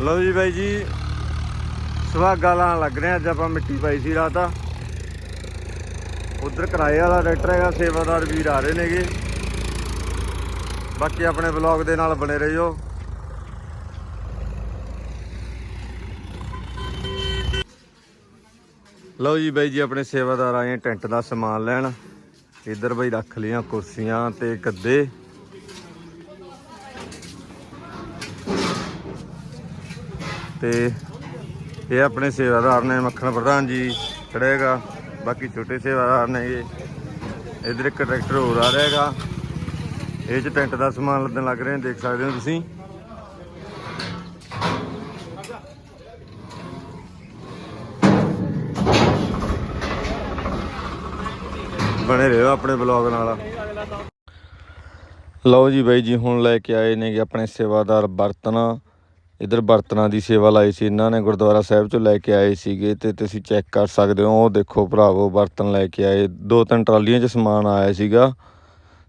ਲਓ ਜੀ ਬਾਈ ਜੀ ਸੁਹਾਗਾ ਲਾਣ ਲੱਗ ਰਹੇ ਅੱਜ ਆਪਾਂ ਮਿੱਟੀ ਪਾਈ ਸੀ ਰਾਤ। ਉਧਰ ਕਿਰਾਏ ਵਾਲਾ ਟਰੈਕਟਰ ਹੈਗਾ, ਸੇਵਾਦਾਰ ਵੀਰ ਆ ਰਹੇ ਨੇਗੇ। ਬਾਕੀ ਆਪਣੇ ਬਲੌਗ ਦੇ ਨਾਲ ਬਣੇ ਰਹਿਓ। ਲਓ ਜੀ ਬਾਈ ਜੀ, ਆਪਣੇ ਸੇਵਾਦਾਰ ਆਏ ਟੈਂਟ ਦਾ ਸਮਾਨ ਲੈਣ। ਇੱਧਰ ਬਾਈ ਰੱਖ ਲਈਆਂ ਕੁਰਸੀਆਂ ਤੇ ਗੱਦੇ। ਤੇ ਇਹ ਆਪਣੇ ਸੇਵਾਦਾਰ ਨੇ ਮੱਖਣ ਪ੍ਰਧਾਨ ਜੀ ਖੜੇਗਾ। ਬਾਕੀ ਛੋਟੇ ਸੇਵਾਦਾਰ ਨੇ ਇਹ। ਇਧਰ ਇੱਕ ਟਰੈਕਟਰ ਹੋਰ ਆ ਰਹੇਗਾ ਇਹ ਚ ਟੈਂਟ ਦਾ ਸਮਾਨ ਲੱਦਣ ਲੱਗ ਰਹੇ ਨੇ, ਦੇਖ ਸਕਦੇ ਹੋ ਤੁਸੀਂ। ਬਣੇ ਰਹੋ ਆਪਣੇ ਬਲੌਗ ਨਾਲ। ਲਓ ਜੀ ਬਾਈ ਜੀ, ਹੁਣ ਲੈ ਕੇ ਆਏ ਨੇਗੇ ਆਪਣੇ ਸੇਵਾਦਾਰ ਬਰਤਨ। ਇਧਰ ਬਰਤਨਾਂ ਦੀ ਸੇਵਾ ਲਾਈ ਸੀ, ਇਹਨਾਂ ਨੇ ਗੁਰਦੁਆਰਾ ਸਾਹਿਬ ਚੋਂ ਲੈ ਕੇ ਆਏ ਸੀਗੇ ਤੇ ਤੁਸੀਂ ਚੈੱਕ ਕਰ ਸਕਦੇ ਹੋ, ਉਹ ਦੇਖੋ ਭਰਾਵੋ ਬਰਤਨ ਲੈ ਕੇ ਆਏ ਦੋ ਤਿੰਨ ਟਰਾਲੀਆਂ 'ਚ ਸਮਾਨ ਆਇਆ ਸੀਗਾ।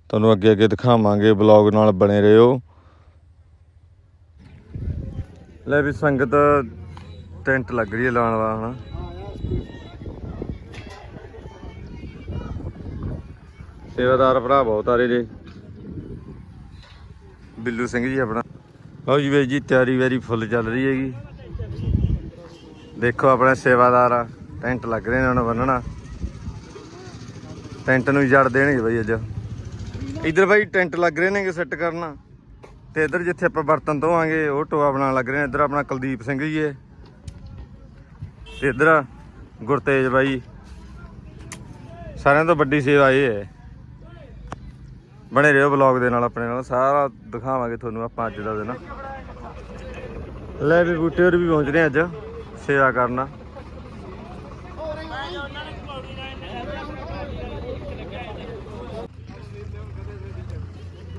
ਤੁਹਾਨੂੰ ਅੱਗੇ ਅੱਗੇ ਦਿਖਾਵਾਂਗੇ ਬਲੌਗ ਨਾਲ ਬਣੇ ਰਹੋ। ਲੈ ਵੀ ਸੰਗਤ, ਟੈਂਟ ਲੱਗ ਰਹੀ ਹੈ ਲਾਉਣ ਵਾਲਾ, ਹਨਾ? ਸੇਵਾਦਾਰ ਭਰਾ ਬਹੁਤ ਆ ਰਹੇ ਜੇ। ਬਿੱਲੂ ਸਿੰਘ ਜੀ ਆਪਣਾ। ਲਓ ਜੀ ਬਾਈ ਜੀ, ਤਿਆਰੀ ਵੈਰੀ ਫੁੱਲ ਚੱਲ ਰਹੀ ਹੈਗੀ। ਦੇਖੋ ਆਪਣਾ ਸੇਵਾਦਾਰ ਆ, ਟੈਂਟ ਲੱਗ ਰਹੇ ਨੇ ਹੁਣ ਬੰਨਣਾ। ਟੈਂਟ ਨੂੰ ਜੜ ਦੇਣਗੇ ਬਾਈ ਅੱਜ। ਇਧਰ ਬਾਈ ਟੈਂਟ ਲੱਗ ਰਹੇ ਨੇਗੇ ਸੈੱਟ ਕਰਨਾ। ਤੇ ਇਧਰ ਜਿੱਥੇ ਆਪਾਂ ਬਰਤਨ ਧੋਵਾਂਗੇ, ਉਹ ਟੋਆ ਬਣਾਉਣ ਲੱਗ ਰਹੇ ਨੇ। ਇਧਰ ਆਪਣਾ ਕੁਲਦੀਪ ਸਿੰਘ ਜੀ ਹੈ। ਤੇ ਇਧਰ ਗੁਰਤੇਜ ਬਾਈ। ਸਾਰਿਆਂ ਤੋਂ ਵੱਡੀ ਸੇਵਾ ਇਹ ਹੈ। ਬਣੇ ਰਹੋ ਬਲੌਗ ਦੇ ਨਾਲ ਆਪਣੇ ਨਾਲ। ਸਾਰਾ ਦਿਖਾਵਾਂਗੇ ਤੁਹਾਨੂੰ ਆਪਾਂ ਅੱਜ ਦਾ ਦਿਨ। ਲੈ ਵੀ ਬੂਟੇ ਹੋਰ ਵੀ ਪਹੁੰਚ ਰਹੇ ਅੱਜ ਸੇਵਾ ਕਰਨਾ।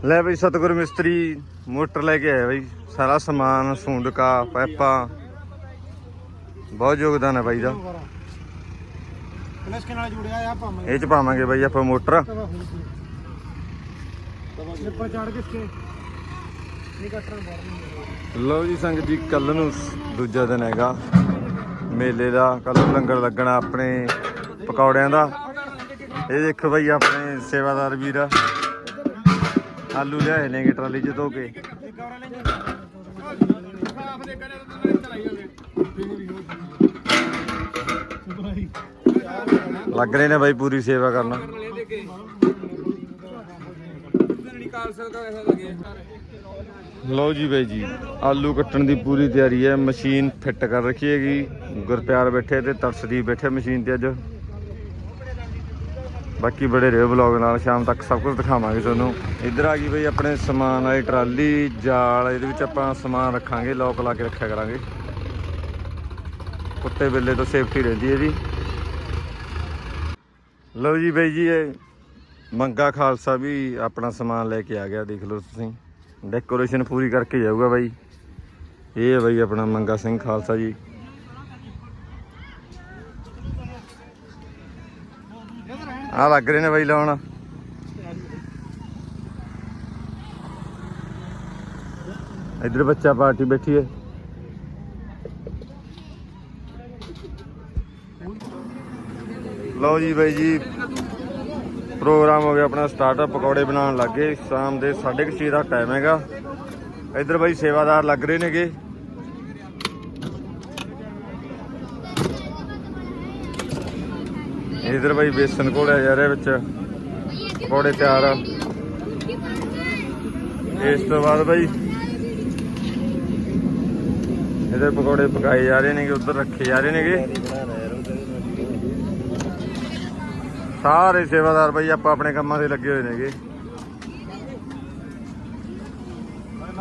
ਲੈ ਬਈ ਸਤਗੁਰ ਮਿਸਤਰੀ ਮੋਟਰ ਲੈ ਕੇ ਆਇਆ ਬਈ। ਸਾਰਾ ਸਮਾਨ ਸੂੰਡਕਾ ਪੈਪਾਂ ਬਹੁਤ ਯੋਗਦਾਨ ਹੈ ਬਾਈ ਦਾ। ਕਲਸ ਕੇ ਨਾਲ ਜੁੜਿਆ ਆ ਭਾਵੇਂ ਇਹ ਚ ਪਾਵਾਂਗੇ ਬਾਈ ਆਪਾਂ ਮੋਟਰ। ਉੱਪਰ ਚੜ ਕੇ ਇਸਕੇ ਨਹੀਂ ਕੱਟਣਾ ਬਾਹਰ ਲਓ ਜੀ ਸੰਗਤ ਜੀ ਕੱਲ ਨੂੰ ਸ- ਦੂਜਾ ਦਿਨ ਹੈਗਾ। ਮੇਲੇ ਦਾ ਕੱਲ ਨੂੰ ਲੰਗਰ ਲੱਗਣਾ ਆਪਣੇ ਪਕੌੜਿਆਂ ਦਾ। ਇਹ ਦੇਖੋ ਭਾਈ ਆਪਣੇ ਸੇਵਾਦਾਰ ਵੀਰ। ਆਲੂ ਲਿਆਏ ਨੇਗੇ ਟਰਾਲੀ 'ਚ ਧੋ ਕੇ। ਲੱਗ ਰਹੇ ਨੇ ਬਾਈ ਪੂਰੀ ਸੇਵਾ ਕਰਨਾ। ਲਓ ਜੀ ਬਾਈ ਜੀ, ਆਲੂ ਕੱਟਣ ਦੀ ਪੂਰੀ ਤਿਆਰੀ ਹੈ, ਮਸ਼ੀਨ ਫਿੱਟ ਕਰ ਰੱਖੀ ਹੈਗੀ। ਗੁਰਪਿਆਰ ਬੈਠੇ ਤੇ ਤਰਸਦੀਪ ਬੈਠੇ ਮਸ਼ੀਨ ਤੇ ਅੱਜ। ਬਾਕੀ ਬੜੇ ਰਹੇ ਬਲੌਗ ਨਾਲ, ਸ਼ਾਮ ਤੱਕ ਸਭ ਕੁਝ ਦਿਖਾਵਾਂਗੇ ਤੁਹਾਨੂੰ। ਇੱਧਰ ਆ ਗਈ ਬਈ ਆਪਣੇ ਸਮਾਨ ਵਾਲੀ ਟਰਾਲੀ, ਜਾਲ, ਇਹਦੇ ਵਿੱਚ ਆਪਾਂ ਸਮਾਨ ਰੱਖਾਂਗੇ ਲੋਕ ਲਾ ਕੇ ਰੱਖਿਆ ਕਰਾਂਗੇ। ਕੁੱਤੇ ਬਿੱਲੇ ਤੋਂ ਸੇਫਟੀ ਰਹਿੰਦੀ ਹੈ ਜੀ। ਲਓ ਜੀ ਬਾਈ ਜੀ, ਇਹ ਮੰਗਾ ਖਾਲਸਾ ਵੀ ਆਪਣਾ ਸਮਾਨ ਲੈ ਕੇ ਆ ਗਿਆ, ਦੇਖ ਲਓ ਤੁਸੀਂ। ਡੈਕੋਰੇਸ਼ਨ ਪੂਰੀ ਕਰਕੇ ਜਾਊਗਾ ਬਾਈ। ਇਹ ਹੈ ਬਾਈ ਆਪਣਾ ਮੰਗਾ ਸਿੰਘ ਖਾਲਸਾ ਜੀ। ਆ ਲੱਗ ਰਹੇ ਨੇ ਬਾਈ ਲਾਉਣ। ਇੱਧਰ ਬੱਚਾ ਪਾਰਟੀ ਬੈਠੀ ਹੈ। ਲਓ ਜੀ ਬਾਈ ਜੀ ਪ੍ਰੋਗਰਾਮ ਹੋ ਗਿਆ ਆਪਣਾ ਸਟਾਰਟਅਪ ਪਕੌੜੇ ਬਣਾਉਣ ਲੱਗੇ। ਸ਼ਾਮ ਦੇ 6:30 ਦਾ ਟਾਈਮ ਹੈਗਾ। ਇੱਧਰ ਬਾਈ ਸੇਵਾਦਾਰ ਲੱਗ ਰਹੇ ਨੇਗੇ। ਇੱਧਰ ਬਾਈ ਬੇਸਨ ਘੋਲਿਆ ਜਾ ਰਿਹਾ ਵਿੱਚ। ਪਕੌੜੇ ਤਿਆਰ ਆ। ਇਸ ਤੋਂ ਬਾਅਦ ਬਾਈ ਇੱਧਰ ਪਕੌੜੇ ਪਕਾਏ ਜਾ ਰਹੇ ਨੇਗੇ, ਉੱਧਰ ਰੱਖੇ ਜਾ ਰਹੇ ਨੇਗੇ। ਸਾਰੇ ਸੇਵਾਦਾਰ ਬਾਈ, ਆਪਾਂ ਆਪਣੇ ਕੰਮਾਂ ਤੇ ਲੱਗੇ ਹੋਏ ਨੇਗੇ।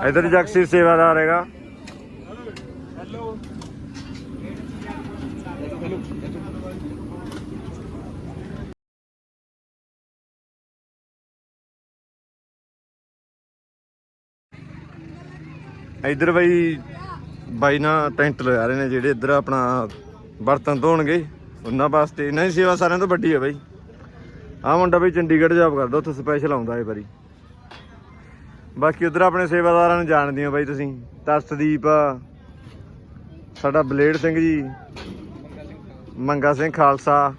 ਇਧਰ ਜਗਸੀਰ ਸੇਵਾਦਾਰ ਹੈਗਾ। ਇਧਰ ਬਾਈ ਬਾਈ ਨਾ ਟੈਂਟ ਲਗਾ ਰਹੇ ਨੇ, ਜਿਹੜੇ ਇੱਧਰ ਆਪਣਾ ਬਰਤਨ ਧੋਣਗੇ, ਉਹਨਾਂ ਵਾਸਤੇ। ਇਹਨਾਂ ਦੀ ਸੇਵਾ ਸਾਰਿਆਂ ਤੋਂ ਵੱਡੀ ਹੈ ਬਾਈ। ਆਹ ਮੁੰਡਾ ਬਈ ਚੰਡੀਗੜ੍ਹ ਜੌਬ ਕਰਦਾ, ਉੱਥੇ ਸਪੈਸ਼ਲ ਆਉਂਦਾ ਇਹ ਵਾਰੀ। ਬਾਕੀ ਉਧਰ ਆਪਣੇ ਸੇਵਾਦਾਰਾਂ ਨੂੰ ਜਾਣਦੇ ਹੋ ਬਾਈ ਤੁਸੀਂ, ਤਰਸਦੀਪ, ਸਾਡਾ ਬਲੇਡ ਸਿੰਘ ਜੀ, ਮੰਗਾ ਸਿੰਘ ਖਾਲਸਾ।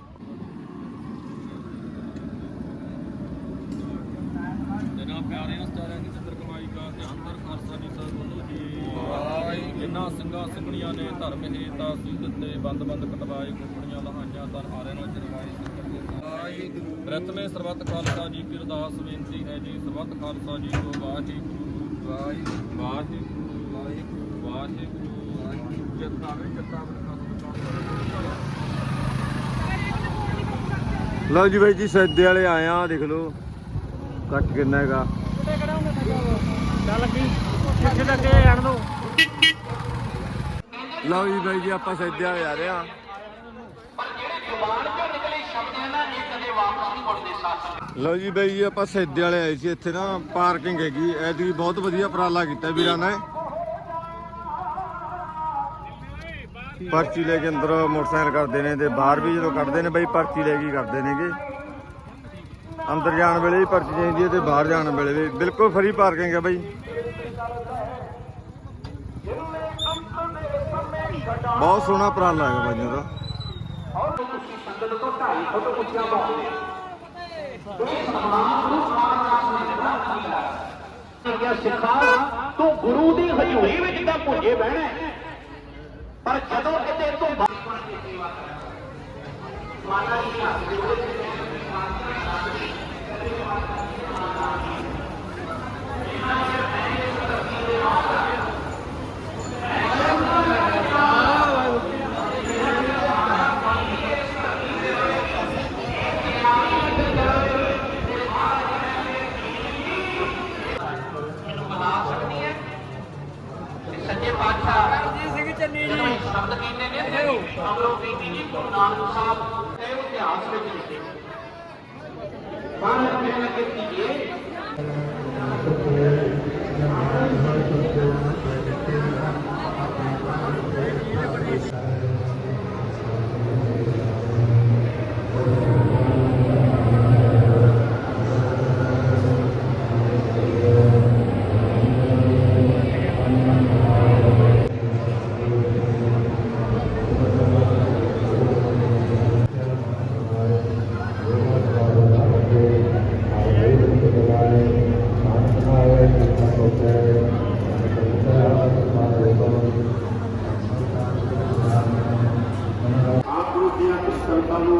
ਜਿਨ੍ਹਾਂ ਸਿੰਘਾਂ ਸਿੰਘਣੀਆਂ ਨੇ ਧਰਮ ਹੇਤਾ ਸੀ ਦਿੱਤੇ ਬੰਦ ਬੰਦ ਕਟਵਾਏ ਕੁਕੜੀਆਂ ਲਹਾਈਆਂ ਤਾਂ ਆਰਿਆਂ ਨੂੰ ਚਰਵਾਏ ਪ੍ਰਥਮੇ ਸਰਬੱਤ ਖਾਲਸਾ ਜੀ ਕੀ ਅਰਦਾਸ ਬੇਨਤੀ ਹੈ ਜੀ। ਸਰਬੱਤ ਖਾਲਸਾ ਜੀ ਕੋ ਵਾਹਿਗੁਰੂ। ਵਾਹਿਗੁਰੂ ਵਾਹਿਗੁਰੂ ਵਾਹਿਗੁਰੂ ਚੇਤਾਵੇ ਚੇਤਾਵੇ ਲਓ ਜੀ ਬਾਈ ਜੀ ਸੈਦੇ ਵਾਲੇ ਆਏ ਆ ਦੇਖ ਲਓ। ਕੱਟ ਕਿੰਨਾ ਹੈਗਾ। ਚੱਲ ਕਿੱਥੇ ਤੱਕ ਦੋ। ਲਓ ਜੀ ਬਾਈ ਜੀ ਆਪਾਂ ਸੈਦੇ ਵਾਲੇ ਆ ਰਹੇ ਆ। ਲਓ ਜੀ ਬਾਈ ਜੀ, ਆਪਾਂ ਸੈਦੇ ਵਾਲੇ ਆਏ ਸੀ ਇੱਥੇ ਨਾ, ਪਾਰਕਿੰਗ ਹੈਗੀ ਐਦੀ ਬਹੁਤ ਵਧੀਆ ਉਪਰਾਲਾ ਕੀਤਾ ਵੀਰਾਂ ਨੇ। ਪਰਚੀ ਲੈ ਕੇ ਅੰਦਰ ਮੋਟਰਸਾਈਕਲ ਕਰਦੇ ਨੇ ਤੇ ਬਾਹਰ ਵੀ ਜਦੋਂ ਕੱਢਦੇ ਨੇ ਬਾਈ, ਪਰਚੀ ਲੈ ਕੇ ਕਰਦੇ ਨੇਗੇ। ਅੰਦਰ ਜਾਣ ਵੇਲੇ ਵੀ ਪਰਚੀ ਚਾਹੀਦੀ ਹੈ ਤੇ ਬਾਹਰ ਜਾਣ ਵੇਲੇ ਵੀ। ਬਿਲਕੁਲ ਫ੍ਰੀ ਪਾਰਕਿੰਗ ਹੈ ਬਾਈ। ਬਹੁਤ ਸੋਹਣਾ ਉਪਰਾਲਾ ਹੈਗਾ ਬਾਈ ਦਾ ਗਿਆ ਸਿੱਖਾ ਤੂੰ ਗੁਰੂ ਦੀ ਹਜ਼ੂਰੀ ਵਿੱਚ ਤਾਂ ਭੁੱਜੇ ਬਹਿਣਾ ਪਰ ਜਦੋਂ ਕਿਤੇ ਤੂੰ ਸੱਚੇ ਚੰਨੀ ਜੀ। ਸ਼ਬਦ ਕਹਿੰਦੇ ਨੇ ਅਮਰੋ ਬੀਬੀ ਜੀ ਗੁਰੂ ਨਾਨਕ ਸਾਹਿਬ ਦੇ ਇਤਿਹਾਸ ਵਿੱਚ ਲਿਖੇ ਬਾਹਰ ਕਹਿਣ ਲੱਗੇ ਧੀਏ ਆਪ ਗੁਰੂ ਦੀਆਂ ਕੁਝ ਸੰਤਾਂ ਨੂੰ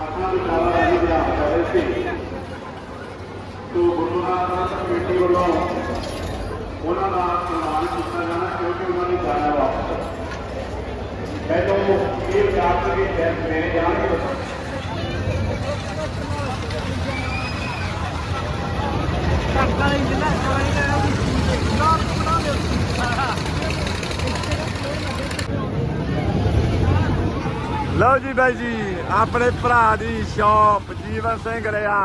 ਆਪਣਾ ਵਿਚਾਰਾ ਰਾਹੀਂ ਵਿਆਹ ਕਰ ਰਹੇ ਸੀ ਤੋ ਗੁਰਦੁਆਰਾ ਪ੍ਰਬੰਧਕ ਕਮੇਟੀ ਵੱਲੋਂ ਉਹਨਾਂ ਦਾ ਸਨਮਾਨ ਕੀਤਾ ਜਾਣਾ, ਕਿਉਂਕਿ ਉਹਨਾਂ ਦੀ ਜਾਣਾ ਵਾਪਸ ਪਹਿਲੋਂ ਇਹ ਵਿਚਾਰ ਕੇ ਟੈਸਟ ਲੈਣੇ ਜਾਣਗੇ ਧੱਕਾ ਨਹੀਂ ਸਵਾਰੀ ਦਾ ਨਾਮ ਬਣਾ ਲਿਓ ਲਓ ਜੀ ਬਾਈ ਜੀ, ਆਪਣੇ ਭਰਾ ਦੀ ਸ਼ਾਪ ਜੀਵਨ ਸਿੰਘ ਰਿਆ।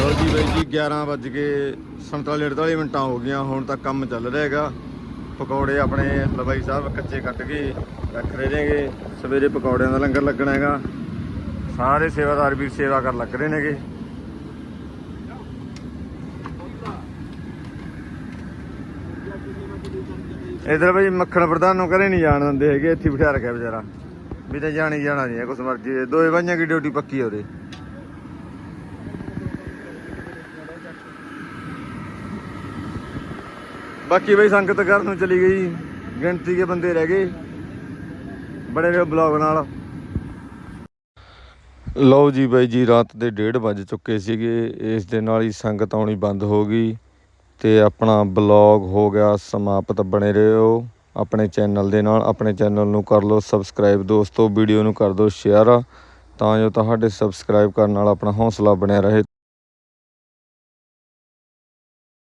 ਲਓ ਜੀ ਬਾਈ ਜੀ 11 ਵੱਜ ਕੇ 47 48 ਮਿੰਟਾਂ ਹੋ ਗਈਆਂ, ਹੁਣ ਤੱਕ ਕੰਮ ਚੱਲ ਰਿਹਾ ਹੈਗਾ। ਪਕੌੜੇ ਆਪਣੇ ਲਬਾਈ ਸਾਹਿਬ ਕੱਚੇ ਕੱਟ ਕੇ ਰੱਖ ਰਹੇ ਨੇਗੇ। ਸਵੇਰੇ ਪਕੌੜਿਆਂ ਦਾ ਲੰਗਰ ਲੱਗਣਾ ਹੈਗਾ। ਸਾਰੇ ਸੇਵਾਦਾਰ ਵੀ ਸੇਵਾ ਕਰਨ ਲੱਗ ਰਹੇ ਨੇਗੇ। ਇਧਰ ਬਈ ਮੱਖਣ ਪ੍ਰਧਾਨ ਨੂੰ ਘਰੇ ਨਹੀਂ ਜਾਣ ਦਿੰਦੇ ਹੈਗੇ, ਇੱਥੇ ਹੀ ਬਿਠਾ ਰੱਖਿਆ ਵਿਚਾਰਾ। ਵੀ ਤਾਂ ਜਾਣੀ ਜਾਣਾ ਨਹੀਂ ਕੁਛ ਮਰਜ਼ੀ ਦੋਏ ਬਾਈਆਂ ਦੀ ਡਿਊਟੀ ਪੱਕੀ ਉਹਦੇ। ਬਾਕੀ ਬਈ ਸੰਗਤ ਘਰ ਨੂੰ ਚਲੀ ਗਈ। ਗਿਣਤੀ ਕੇ ਬੰਦੇ ਰਹਿ ਗਏ। ਬੜੇ ਰਹੇ ਬਲੌਗ ਨਾਲ। ਲਓ ਜੀ ਬਾਈ ਜੀ, ਰਾਤ ਦੇ 1:30 ਵੱਜ ਚੁੱਕੇ ਸੀਗੇ। ਇਸ ਦੇ ਨਾਲ ਹੀ ਸੰਗਤ ਆਉਣੀ ਬੰਦ ਹੋ ਗਈ ਤੇ ਆਪਣਾ ਬਲੌਗ ਹੋ ਗਿਆ ਸਮਾਪਤ। ਬਣੇ ਰਹੋ ਆਪਣੇ ਚੈਨਲ ਦੇ ਨਾਲ। ਆਪਣੇ ਚੈਨਲ ਨੂੰ ਕਰ ਲਓ ਸਬਸਕ੍ਰਾਈਬ ਦੋਸਤੋ, ਵੀਡੀਓ ਨੂੰ ਕਰ ਦਿਓ ਸ਼ੇਅਰ। ਤਾਂ ਜੋ ਤੁਹਾਡੇ ਸਬਸਕ੍ਰਾਈਬ ਕਰਨ ਨਾਲ ਆਪਣਾ ਹੌਸਲਾ ਬਣਿਆ ਰਹੇ।